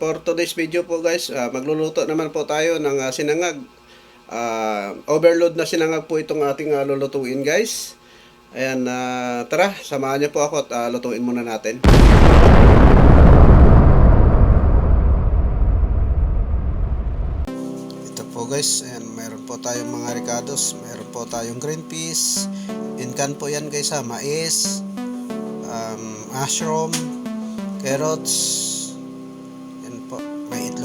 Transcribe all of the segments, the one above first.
For today's video po guys, ah, magluluto naman po tayo ng ah, sinangag. Ah, overload na sinangag po itong ating ah, lulutuin guys. Ayan, ah, tara, samahan niyo po ako at ah, lutuin muna natin. Ito po guys, ayan, meron po tayong mga ricados, meron po tayong green peas, incan po yan guys ha, mais, um, mushroom, carrots,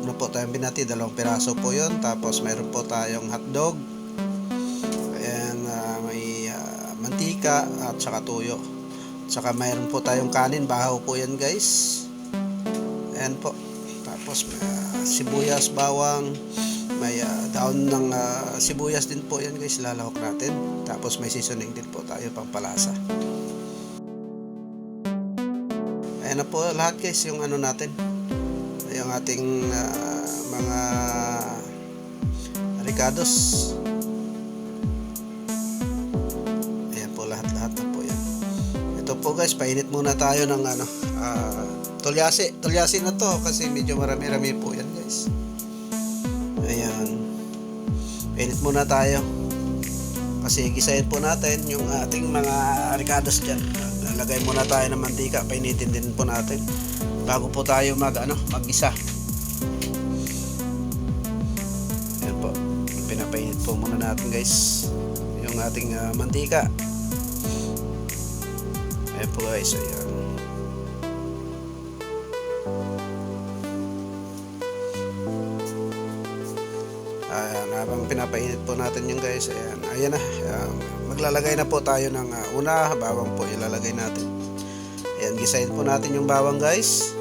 itlog na po tayong binati, dalawang piraso po yun, tapos meron po tayong hotdog, ayan, ah, may ah, mantika at saka tuyo. Saka mayroon po tayong kanin, bahaw po yan guys. Ayan po. Tapos ah, sibuyas, bawang, may ah, daon ng ah, sibuyas din po yan guys, lalahok natin. Tapos may seasoning din po tayo pampalasa. Ayan na po lahat guys, yung ano natin. Ating ah, mga ricados. Ayan po lahat-lahat na po yan. Ito po guys, painit muna tayo ng ano, ah, tulyasi. Tulyasi na to kasi medyo marami-rami po yan guys. Ayan. Painit muna tayo. Kasi gisahin po natin yung ating mga ricados dyan. Lalagay muna tayo ng mantika, painitin din po natin. Bago po tayo mag, ano, mag-isa. Ayan po muna natin guys. Yung ating ah, mantika. Ayan po guys, ayan. Ayan, habang pinapainit po natin yung guys, ayan, ayan na, ayan, maglalagay na po tayo ng ah, una, bawang po ilalagay natin. Ayan, gisahin po natin yung bawang guys.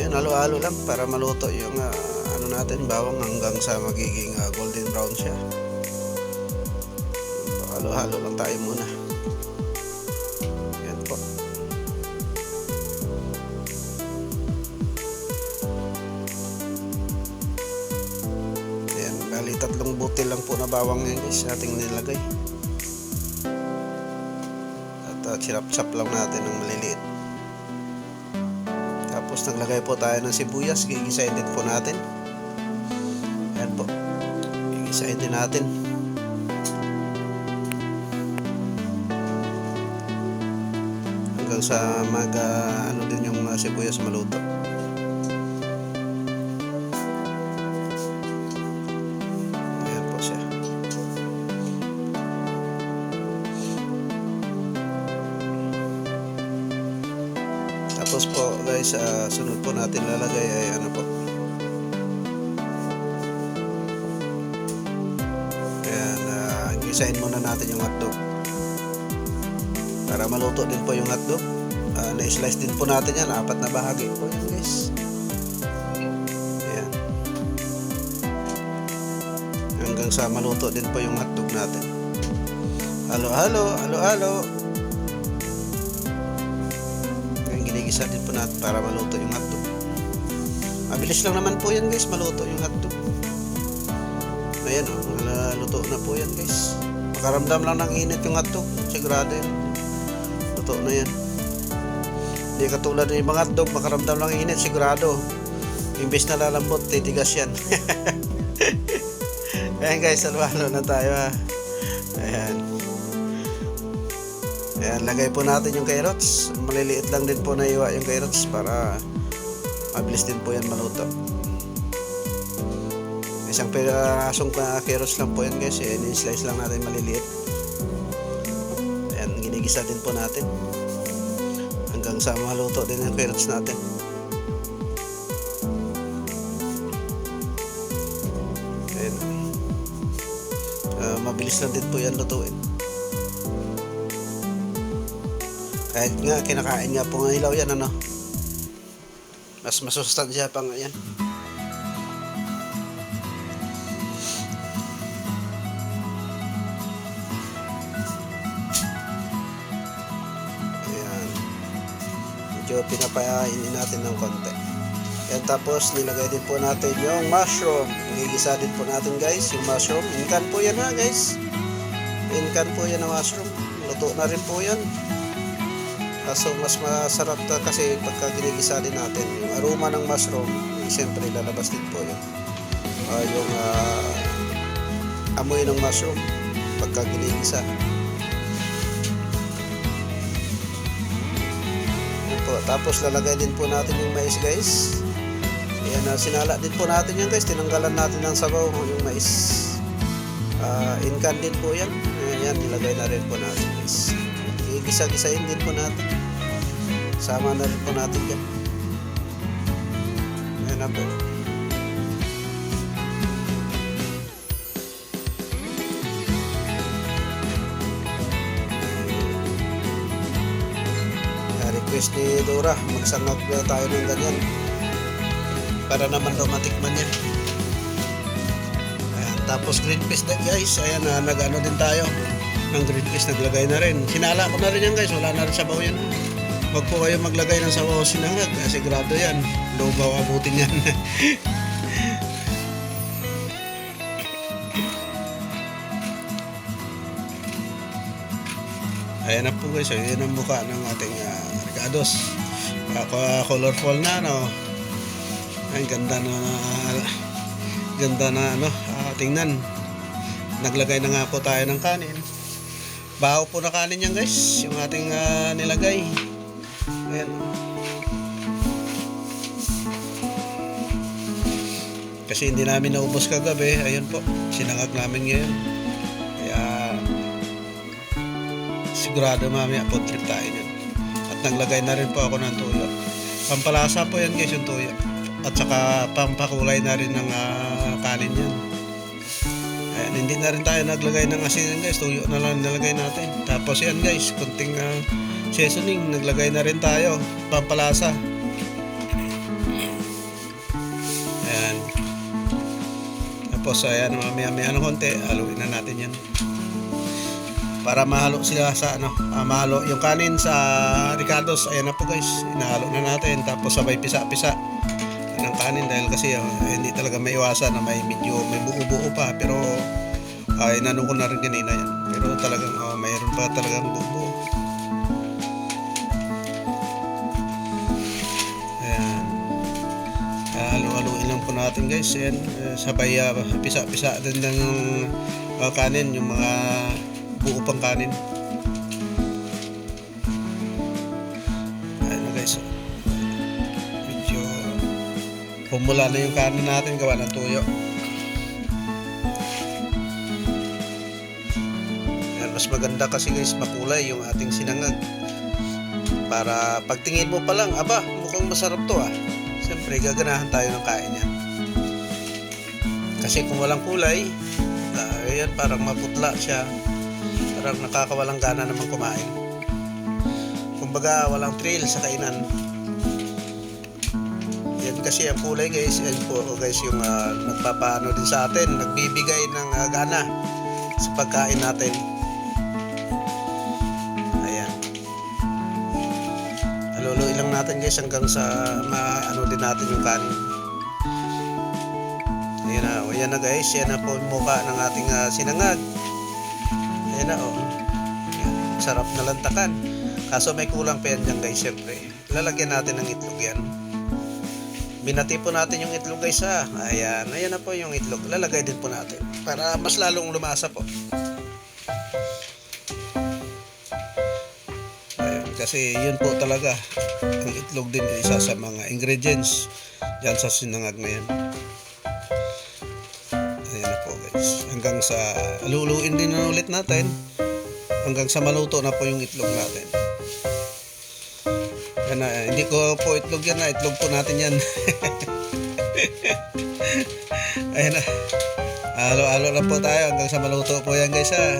Ayan, halo-halo lang para maluto yung ano natin, bawang hanggang sa magiging ah, golden brown siya. Halo-halo lang tayo muna. Ayan po. Ayan, bali tatlong butil lang po na bawang ngayon guys ating nilagay. At uh, chirap-chap lang natin ng maliliit. Tapos naglagay po tayo ng sibuyas, gigisahin din po natin. Gigisahin din natin. Hanggang sa mag ah, ano din yung uh, sibuyas maluto. Ayan po siya. Tapos po guys, ah, sunod po natin lalagay ay ano po. Uh, gisahin muna natin yung hotdog. Para maluto din po yung hotdog. Ah, na-slice din po natin yan. Apat na bahagi po yan guys. Ayan. Hanggang sa maluto din po yung hotdog natin. Halo, halo, halo, halo. Ayan, ginigisa din po natin para maluto yung hotdog. Mabilis lang naman po yan guys, maluto yung hotdog. Ayan luto na po yan guys. Makaramdam lang ng init yung hotdog. Sigurado yan. Luto na yan. Hindi katulad ng ibang hotdog, makaramdam lang ng init. Sigurado. Imbes na lalambot, titigas yan. Ayan guys, salwalo na tayo ha. Ayan. Ayan, lagay po natin yung carrots. Maliliit lang din po na iwa yung carrots para mabilis din po yan maluto. Isang pirasong pa carrots lang po yan guys. Ayan, slice lang natin maliliit. Ayan, ginigisa din po natin. Hanggang sa maluto din yung carrots natin. Ayan. Ah, mabilis lang din po yan lutuin. Kahit nga, kinakain nga po ng ilaw yan, ano. Mas masustansya pa nga yan. Medyo pinapainin natin ng konti. Yan tapos nilagay din po natin yung mushroom. Gigisa din po natin guys yung mushroom. Inkan po yan ha guys. Inkan po yan ang mushroom. Luto na rin po yan. Kaso mas masarap na kasi pagka ginigisa din natin, yung aroma ng mushroom, eh, siyempre lalabas din po yun. Ah, yung ah, amoy ng mushroom pagka ginigisa. Tapos lalagay din po natin yung mais guys. Ayan, na sinala din po natin yan guys. Tinanggalan natin ng sabaw yung mais. Ah, incan din po yan. Ayan, nilagay na rin po natin guys. Igisa-gisain din po natin. Sama na rin po natin yan. Ayan na po. Request ni Dora, magsangag na tayo ng ganyan. Para naman daw matikman yan. Ayan, tapos green peas na guys. Ayan, na nag-ano din tayo. Ng green peas naglagay na rin. Sinala ko na rin yan guys. Wala na rin sabaw yan. Huwag po kayo maglagay ng sabaw sinangag. Kasi grado yan. Lugaw abutin yan. Ayan na po guys. Ayan ang mukha ng ating uh, ricados. Uh, colorful na no. Ay ganda na ganda na ano ah, tingnan. Naglagay na nga po tayo ng kanin. Baho po na kanin yan guys. Yung ating ah, nilagay. Ayan. Kasi hindi namin naubos kagabi. Ayun po. Sinangag namin ngayon. Kaya sigurado mamaya po trip tayo nun. At naglagay na rin po ako ng tuyo. Pampalasa po yan guys yung tuyo. At saka pampakulay na rin ng ah, kanin yan. Ayan, hindi na rin tayo naglagay ng asin guys. Tuyo na lang nilagay natin. Tapos yan guys, kunting ah, seasoning. Naglagay na rin tayo. Pampalasa. Ayan. Tapos ayan, mamaya maya ng konti. Haluin na natin yan. Para mahalo sila sa ano, ah, mahalo yung kanin sa Ricardo's. Ayan na po guys. Inahalo na natin. Tapos sabay pisa-pisa ng kanin dahil kasi ah, hindi talaga may iwasan na may medyo may buo-buo pa pero ay inano ko na rin kanina yan pero talagang oh, mayroon pa talagang buo ayan Ah, halo-haloin lang po natin guys ayan eh, sabay ah, pisa-pisa din ng ah, kanin yung mga buo pang kanin ayan na guys oh. medyo Pumula na yung kanin natin gawa ng tuyo. Yan, mas maganda kasi guys makulay yung ating sinangag. Para pagtingin mo pa lang, aba, mukhang masarap to ah. Siyempre, gaganahan tayo ng kain yan. Kasi kung walang kulay, ah, ayan, parang maputla siya. Parang nakakawalang gana naman kumain. Kumbaga, walang thrill sa kainan. Yan kasi ang kulay guys, yan po guys yung uh, nagpapaano din sa atin, nagbibigay ng ah, gana sa pagkain natin. Ayan. Haluluin lang natin guys hanggang sa maano din natin yung kanin. Ayan na, o yan na guys, yan na po yung mukha ng ating ah, sinangag. Ayan na oh. Ayan, sarap na lantakan. Kaso may kulang pa yan dyan guys, syempre. Lalagyan natin ng itlog yan. Binati po natin yung itlog guys ha. Ayan, ayan na po yung itlog. Lalagay din po natin para mas lalong lumasa po. Ayan, kasi yun po talaga ang itlog din ay isa sa mga ingredients dyan sa sinangag na yan. Hanggang sa luluin din na ulit natin hanggang sa maluto na po yung itlog natin. Yan na, hindi ko po itlog yan na, itlog po natin yan. Ayan na. Halo-halo lang po tayo hanggang sa maluto po yan guys ha.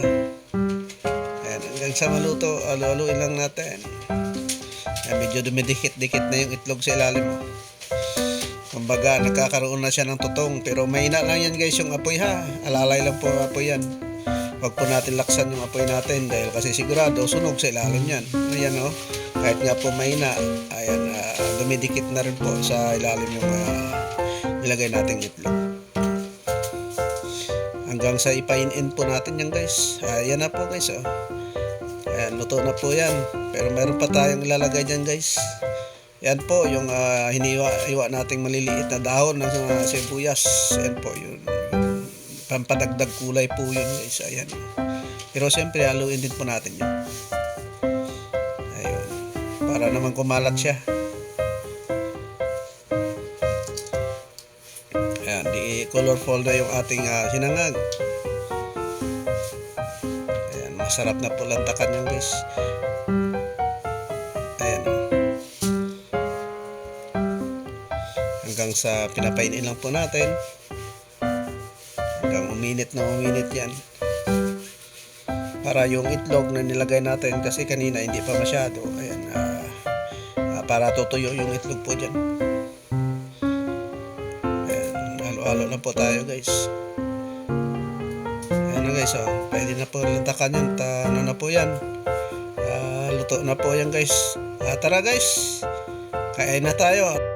Ayan, hanggang sa maluto, halo-haloin lang natin. Ayan, medyo dumidikit-dikit na yung itlog sa ilalim mo. Kumbaga, nagkakaroon na siya ng tutong. Pero mahina lang yan guys yung apoy ha. Alalay lang po apoy yan. Huwag po natin laksan yung apoy natin dahil kasi sigurado sunog sa ilalim yan. Ayan o. Oh. Kahit nga po mahina, ayan, uh, dumidikit na rin po sa ilalim yung uh, nilagay nating itlog. Hanggang sa ipain-in po natin yan guys. Ayan na po guys oh. Ayan, luto na po yan. pero meron pa tayong ilalagay dyan guys. Yan po yung ah, hiniwa-iwa nating maliliit na dahon ng uh, sibuyas. Yan po yun. Pampadagdag kulay po yun guys. Ayan. Pero siyempre haluin din po natin yun. Ayun. Para naman kumalat siya. Ayan, di colorful na yung ating ah, sinangag. Ayan, masarap na po lantakan yan guys. Hanggang sa pinapainin lang po natin. Hanggang uminit na uminit yan. Para yung itlog na nilagay natin kasi kanina hindi pa masyado. Ayan, ah, ah, para tutuyo yung itlog po dyan. Ayan, halo-halo na po tayo guys. Ayan na guys, oh. pwede na po lantakan yan. Ta, ano na po yan. Ah, luto na po yan guys. Ah, tara guys, kain na tayo.